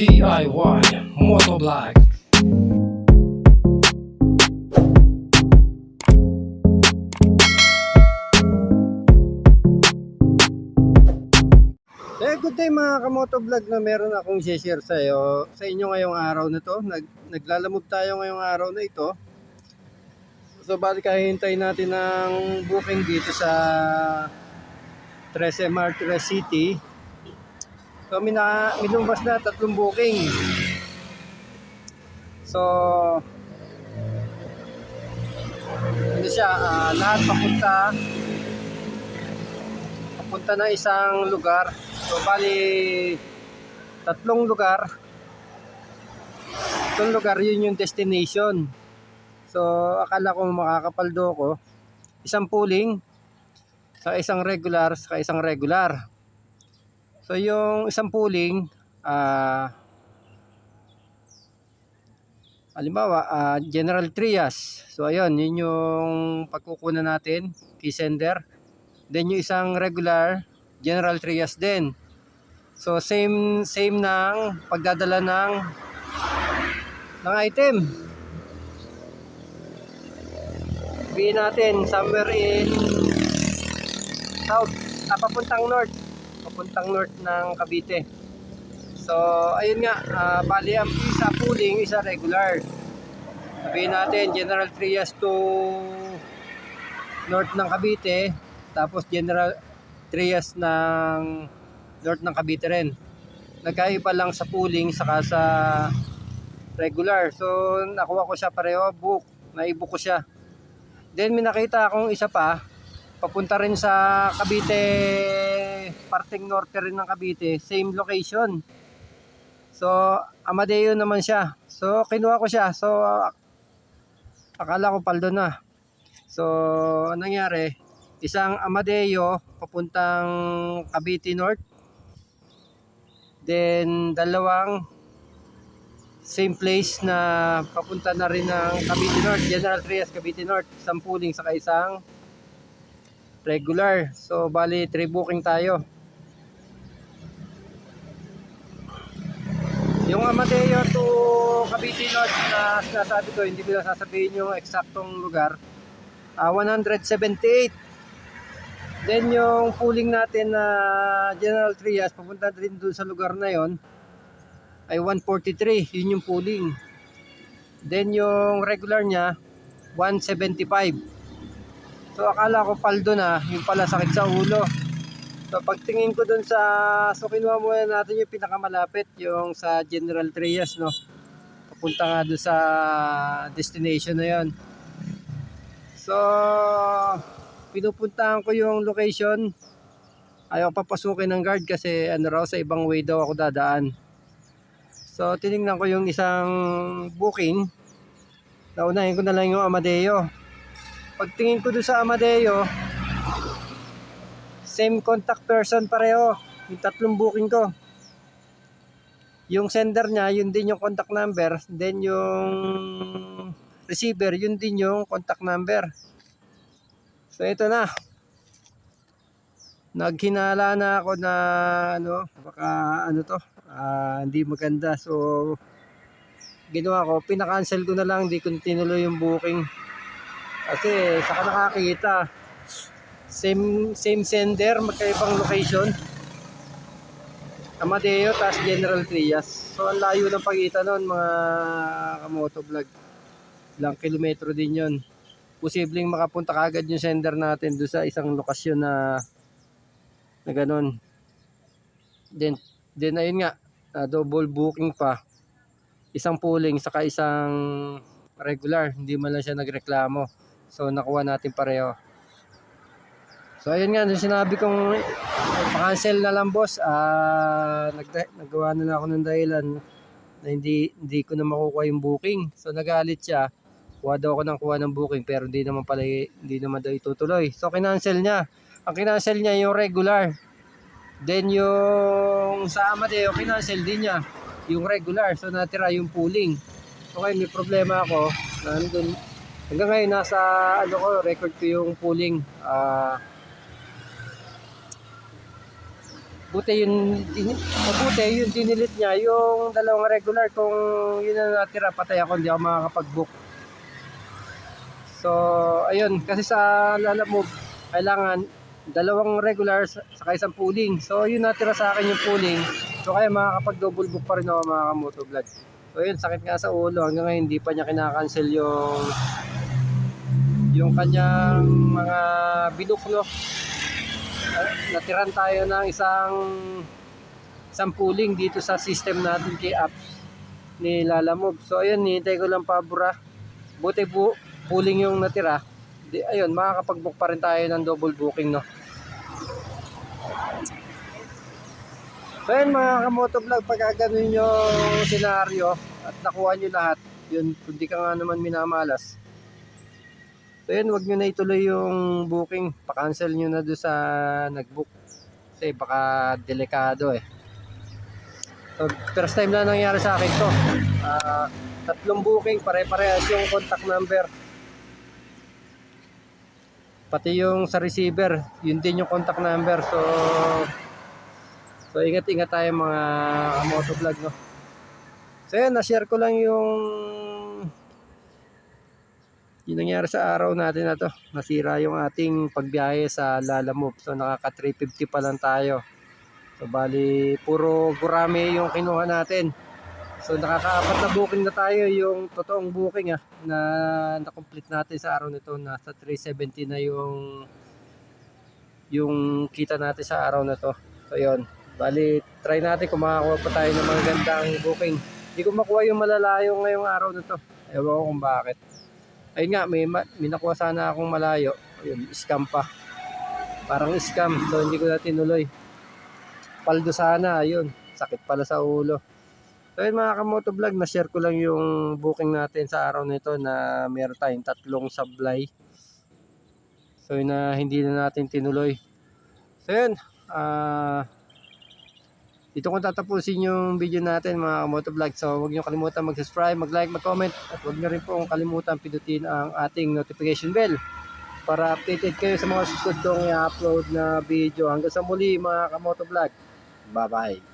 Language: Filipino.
DIY Motovlog Eh, good day mga kamoto vlog na meron akong share sa iyo sa inyo ngayong araw na to. Nag, naglalamove tayo ngayong araw na ito. So, balik hintay natin ng booking dito sa 13MR Tres City. So, mina, minumbas na tatlong booking. So, ano siya, ah, lahat papunta papunta na isang lugar. So, bali, tatlong lugar. Tatlong lugar, yun yung destination. So, akala ko makakapaldo ko. Isang pooling, sa isang regular, sa isang regular. So, yung isang pooling, ah, halimbawa, ah, General Trias. So, ayun, yun yung pagkukunan natin, key sender. Then, yung isang regular, General Trias din. So same same ng pagdadala ng ng item. Sabihin natin somewhere in south, ah, papuntang north, papuntang north ng Cavite. So ayun nga, ah, bali ang isa pooling, isa regular. Sabihin natin General Trias to north ng Cavite, tapos General Trias ng north ng Cavite rin. Nagkaiba lang sa pooling saka sa regular. So nakuha ko siya pareho, book, naibook ko siya. Then may nakita akong isa pa, papunta rin sa Cavite, parting norte rin ng Cavite, same location. So Amadeo naman siya. So kinuha ko siya. So akala ko paldo na. So nangyari? Isang Amadeo papuntang Cavite North. Then dalawang same place na papunta na rin ng Cavite North, General Trias Cavite North, isang pooling saka isang regular. So bali 3 booking tayo. Yung Amadeo to Cavite North na sinasabi ko, hindi ko na sasabihin yung eksaktong lugar. Ah, 178. Then yung pooling natin na General Trias, papunta rin doon sa lugar na yon ay 143. Yun yung pooling. Then yung regular niya, 175. So akala ko paldo na, yung pala sakit sa ulo. So pagtingin ko doon sa, so kinuha muna natin yung pinakamalapit, yung sa General Trias, no. Papunta nga doon sa destination na yon. So, pinupuntahan ko yung location. Ayaw papasukin ng guard kasi ano raw sa ibang way daw ako dadaan. So tiningnan ko yung isang booking. Naunahin ko na lang yung Amadeo. Pagtingin ko doon sa Amadeo, same contact person pareho. Yung tatlong booking ko. Yung sender niya, yun din yung contact number. Then yung receiver, yun din yung contact number. So ito na. Naghinala na ako na ano, baka ano to, ah, hindi maganda. So ginawa ko, pinakancel ko na lang, hindi ko tinuloy yung booking. Kasi saka nakakita. Same same sender, magkaibang location. Amadeo, tas General Trias. So ang layo ng pagitan nun mga kamoto vlog. Ilang kilometro din yon posibleng makapunta kagad yung sender natin doon sa isang lokasyon na na ganun. Then, then ayun nga, ah, double booking pa. Isang pooling saka isang regular. Hindi man lang siya nagreklamo. So, nakuha natin pareho. So, ayun nga, sinabi kong cancel na lang boss. Ah, nagda- nagawa na lang ako ng dahilan na hindi, hindi ko na makukuha yung booking. So, nagalit siya kuha daw ako ng kuha ng booking pero hindi naman pala hindi naman daw itutuloy. So kinancel niya. Ang kinancel niya yung regular. Then yung sa Amadeo kinancel din niya yung regular. So natira yung pooling. Okay, may problema ako. Nandun hanggang ngayon nasa ano ko record ko yung pooling. Ah Buti yun, din, mabuti yun dinilit niya, yung dalawang regular, kung yun na natira, patay ako, hindi ako makakapag-book. So, ayun, kasi sa Lala Move, kailangan dalawang regular sa saka isang pooling. So, yun natira sa akin yung pooling. So, kaya makakapag-double book pa rin ako mga kamotovlog. So, yun, sakit nga sa ulo. Hanggang ngayon, hindi pa niya kinakancel yung yung kanyang mga binook, no? Natiran tayo ng isang pooling dito sa system natin kay apps ni Lalamove. So, ayun, hinihintay ko lang pabura. Buti po, pooling yung natira. Di, ayun, makakapag-book pa rin tayo ng double booking, no? So yun mga kamotovlog, pagka ganun yung senaryo at nakuha nyo lahat, yun, kung di ka nga naman minamalas. So yun, wag nyo na ituloy yung booking, pa-cancel nyo na doon sa nag-book. Kasi baka delikado eh. So, first time lang nangyari sa akin to. Ah, tatlong booking, pare-parehas yung contact number. Pati yung sa receiver, yun din yung contact number. So, so ingat-ingat tayo mga motovlog, no? So, yun, na-share ko lang yung yung nangyari sa araw natin na to. Nasira yung ating pagbiyahe sa Lala Move. So, nakaka 350 pa lang tayo. So, bali, puro gurame yung kinuha natin. So, nakakaapat na booking na tayo. Yung totoong booking ah, na na-complete natin sa araw nito. Nasa 370 na yung yung kita natin sa araw na to. So, yun. Bali, try natin kung makakuha pa tayo ng mga gandang booking. Hindi ko makuha yung malalayo ngayong araw na to. Ewan ko kung bakit. Ayun nga, may, ma- may nakuha sana akong malayo. Ayun, scam pa. Parang scam. So, hindi ko na tinuloy. Paldo sana, ayun. Sakit pala sa ulo. So, yun mga kamotovlog, na-share ko lang yung booking natin sa araw nito na meron tayong tatlong sablay. So, yun na hindi na natin tinuloy. So, yun. Ah... dito ko tatapusin yung video natin mga motovlog. So huwag niyo kalimutan mag-subscribe, mag-like, mag-comment at huwag niyo rin pong kalimutan pindutin ang ating notification bell para updated kayo sa mga susunod kong i-upload na video. Hanggang sa muli mga kamotovlog. Bye-bye.